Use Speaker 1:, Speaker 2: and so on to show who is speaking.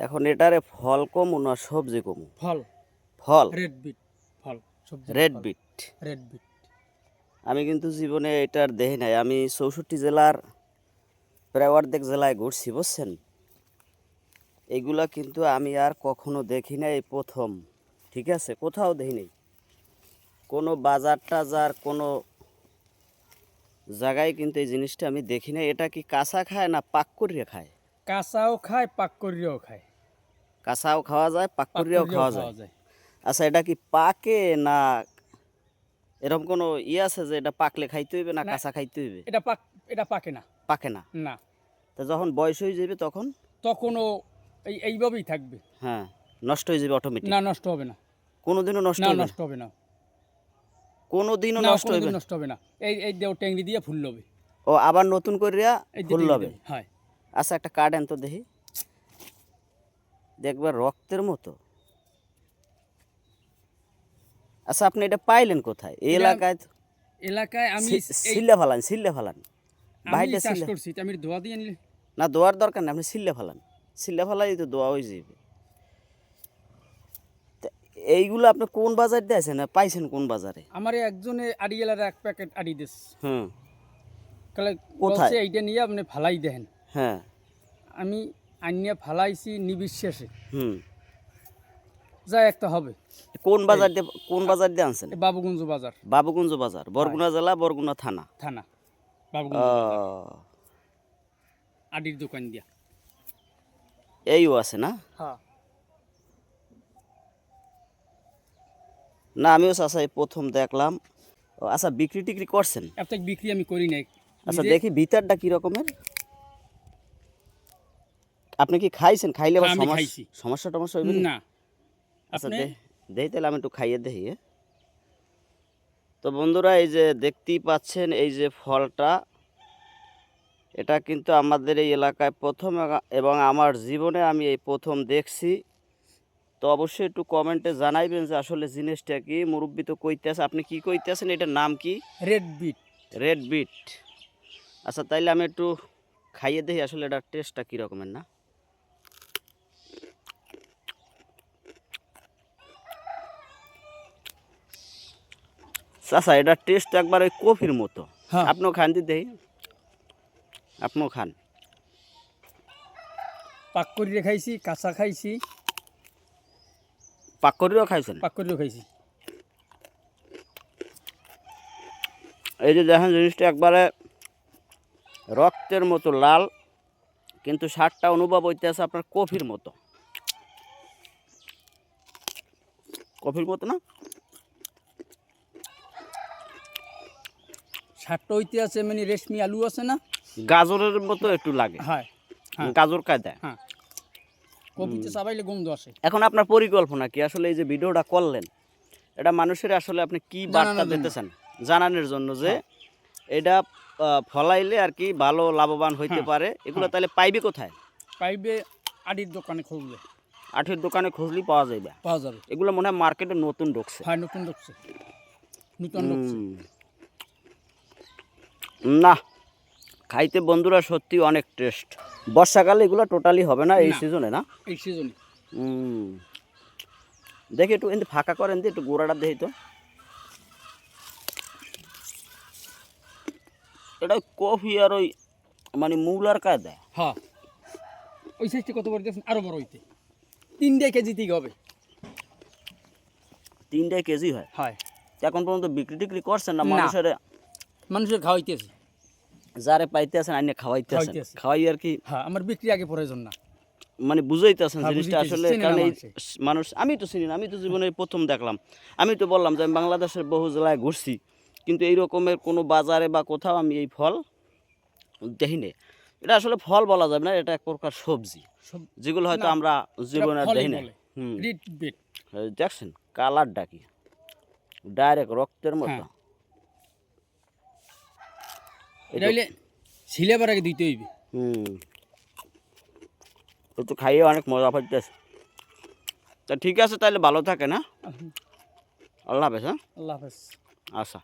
Speaker 1: এখন এটারে ফল কম না সবজি কম?
Speaker 2: ফল।
Speaker 1: ফল?
Speaker 2: Red bit. ফল সবজি
Speaker 1: রেড বিট।
Speaker 2: Red bit.
Speaker 1: আমি কিন্তু জীবনে এটার দেখি নাই। আমি চৌষট্টি জেলার প্রায় অর্ধেক জেলায় ঘুরছি বুঝছেন? এগুলা কিন্তু আমি আর কখনো দেখি নাই প্রথম। ঠিক আছে? কোথাও দেখি নাই। কোনো বাজার টাজার কোনো জায়গায় কিন্তু এই জিনিসটা আমি দেখি নাই। এটা কি কাঁচা খায় না পাক করিয়ে খায়?
Speaker 2: কাঁচাও খায় পাক করিয়াও খায়।
Speaker 1: কাঁচাও খাওয়া যায় পাক করিয়াও খাওয়া যায়। আচ্ছা এটা কি পাকে না এরকম কোনো ই আছে যে এটা পাকলে খাইতে হইবে না। কাঁচা খাইতে হইবে?
Speaker 2: এটা পাক এটা পাকে না।
Speaker 1: পাকে না?
Speaker 2: না।
Speaker 1: তো যখন বয়স হয়ে যাবে তখন?
Speaker 2: তখনও এই এইভাবেই থাকবে।
Speaker 1: হ্যাঁ নষ্ট হয়ে যাবে অটোমেটিক
Speaker 2: না নষ্ট হবে না।
Speaker 1: কোনোদিনও নষ্ট
Speaker 2: না
Speaker 1: হবে না?
Speaker 2: নষ্ট হবে না।
Speaker 1: কোনোদিনও নষ্ট হবে না।
Speaker 2: নষ্ট হবে না। এই এই দেও ট্যাংরি দিয়ে ফুল লবে
Speaker 1: ও আবার নতুন করিয়া ফুল
Speaker 2: দেবে, হ্যাঁ।
Speaker 1: আচ্ছা একটা কার্ড আন তো দেখি। দেখবে রক্তের মতো। আচ্ছা আপনি এটা পাইলেন কোথায়? এই এলাকায়
Speaker 2: এলাকায় আমি
Speaker 1: সিল্লে ফালান সিল্লে ফালান। বাইরে
Speaker 2: চাষ করছি আমি ধোয়া দিয়ে নিলে
Speaker 1: না দোয়ার দরকার নেই আপনি সিল্লে ফালান। সিল্লে ফালাই তো দোয়া হয়ে যাবে এইগুলো আপনি কোন বাজার দিয়েছেন পাইছেন কোন বাজারে?
Speaker 2: আমার একজনে আড়ি এলার এক প্যাকেট আড়ি দিস।
Speaker 1: হুম।
Speaker 2: তাহলে
Speaker 1: কোথায়?
Speaker 2: এইটা নিয়ে আপনি ফালাই দেন।
Speaker 1: হ্যাঁ।
Speaker 2: আমি আনিয়ে ফালাইছি নিবিশ্বাসে যা একটা হবে।
Speaker 1: কোন বাজার দিয়ে কোন বাজার দিয়ে আনছেন?
Speaker 2: বাবুগঞ্জ বাজার।
Speaker 1: বাবুগঞ্জ বাজার বরগুনা জেলা বরগুনা থানা?
Speaker 2: থানা বাবুগঞ্জ আডির দোকান দিয়া।
Speaker 1: এইও আছে না?
Speaker 2: হ্যাঁ।
Speaker 1: না আমিও চাষা এই প্রথম দেখলাম। আচ্ছা বিক্রি টিক্রি করছেন?
Speaker 2: এত বিক্রি আমি করি নাই।
Speaker 1: আচ্ছা দেখি ভিতরটা কি রকমের? আপনি কি খাইছেন? খাইলে আবার
Speaker 2: হ্যাঁ, আমি
Speaker 1: সমস্যা
Speaker 2: খাইছি।
Speaker 1: সমস্যা টমস্যা হইবে না
Speaker 2: না।
Speaker 1: আচ্ছা
Speaker 2: আপনি?
Speaker 1: দে- দেখি তাহলে আমি একটু খাইয়ে দেখি হ্যাঁ? তো বন্ধুরা এই যে দেখতেই পাচ্ছেন এই যে ফলটা এটা কিন্তু আমাদের এই এলাকায় প্রথম এগা- এবং আমার জীবনে আমি এই প্রথম দেখছি। তো অবশ্যই একটু কমেন্টে জানাইবেন যে আসলে জিনিসটা কি মুরব্বী তো কইতেছে। আপনি কি কইতেছেন? এটার নাম কি?
Speaker 2: রেড বিট
Speaker 1: রেড বিট আচ্ছা তাইলে আমি একটু খাইয়ে দেখি আসলে এটার টেস্টটা কী রকমের না। আচ্ছা এটার টেস্ট একবার ওই কফির মতো।
Speaker 2: হ্যাঁ।
Speaker 1: আপনিও খান দিতে আপনিও খান।
Speaker 2: পাক খাইছি কাঁচা খাইছি।
Speaker 1: পাক করেও খাইছেন?
Speaker 2: পাক করিও খাইছি।
Speaker 1: এই যে দেখেন জিনিসটা একবারে রক্তের মতো লাল কিন্তু স্বাদটা অনুভব হইতেছে আপনার কফির মতো। কফির মতো না?
Speaker 2: শাকটা হইতে আছে মানে রেশমি আলু আছে না?
Speaker 1: গাজরের মতো একটু লাগে।
Speaker 2: হ্যাঁ হ্যাঁ।
Speaker 1: গাজর
Speaker 2: হ্যাঁ। কপিতে চাবাইলে গন্ধ আসে।
Speaker 1: এখন আপনার পরিকল্পনা কি? আসলে এই যে ভিডিওটা করলেন এটা মানুষের আসলে আপনি কি বার্তা। দিতেছেন? জানানোর জন্য যে এটা আহ, ফলাইলে আর কি ভালো লাভবান হইতে
Speaker 2: হ্যাঁ,
Speaker 1: পারে। এগুলো
Speaker 2: হ্যাঁ।
Speaker 1: তাহলে পাইবে কোথায়?
Speaker 2: পাইবে আডির দোকানে খুঁজলে।
Speaker 1: আঠের দোকানে খুঁজলেই পাওয়া যাবে
Speaker 2: পাওয়া যাবে।
Speaker 1: এগুলো মনে হয় মার্কেটে নতুন ঢুকছে।
Speaker 2: হয় নতুন ঢুকছে। নতুন ঢুকছে।
Speaker 1: না খাইতে বন্ধুরা সত্যি অনেক টেস্ট বর্ষাকালে এগুলো টোটালি হবে না এই সিজনে না?
Speaker 2: এই সিজনে
Speaker 1: দেখি একটু এমনি ফাঁকা করেন দি একটু গোড়াটা দেখি তো। এটা কফি আর ওই মানে মূলার কায়দা
Speaker 2: হ্যাঁ। ওই সাইজটা কত বড় দেখছেন আরও বড় হইতে। তিনটে কেজি থেকে হবে।
Speaker 1: তিনটাই কেজি হয়?
Speaker 2: হয়।
Speaker 1: এখন পর্যন্ত বিক্রি টিক্রি করছেন না। মানুষের
Speaker 2: মানুষের খাওয়াইতেছে।
Speaker 1: যারে পাইতে আছেন আইনে খাওয়াইতে আছেন খাওয়াই আর কি
Speaker 2: হ্যাঁ আমার বিক্রি আগে প্রয়োজন না।
Speaker 1: মানে বুঝাইতে আছেন
Speaker 2: হ্যাঁ,
Speaker 1: জিনিসটা আসলে কারণ এই
Speaker 2: মানুষ।
Speaker 1: আমি তো চিনি না আমি তো জীবনে প্রথম দেখলাম। আমি তো বললাম যে আমি বাংলাদেশের বহু জেলায় ঘুরছি কিন্তু এই রকমের কোনো বাজারে বা কোথাও আমি এই ফল দেখিনি। এটা আসলে ফল বলা যাবে না এটা এক প্রকার সবজি। যেগুলো হয়তো আমরা জীবনে দেখি না দেখছেন কালারটা কি? ডাইরেক্ট রক্তের মতো।
Speaker 2: হ্যাঁ। এটা হইলে সিলেবার আগে দিতে হইবে।
Speaker 1: হুম। একটু খাইয়ে অনেক মজা পাইতেছে। তা ঠিক আছে তাহলে ভালো থাকে না? আল্লাহ হাফেজ হ্যাঁ?
Speaker 2: আল্লাহ হাফেজ।
Speaker 1: আচ্ছা।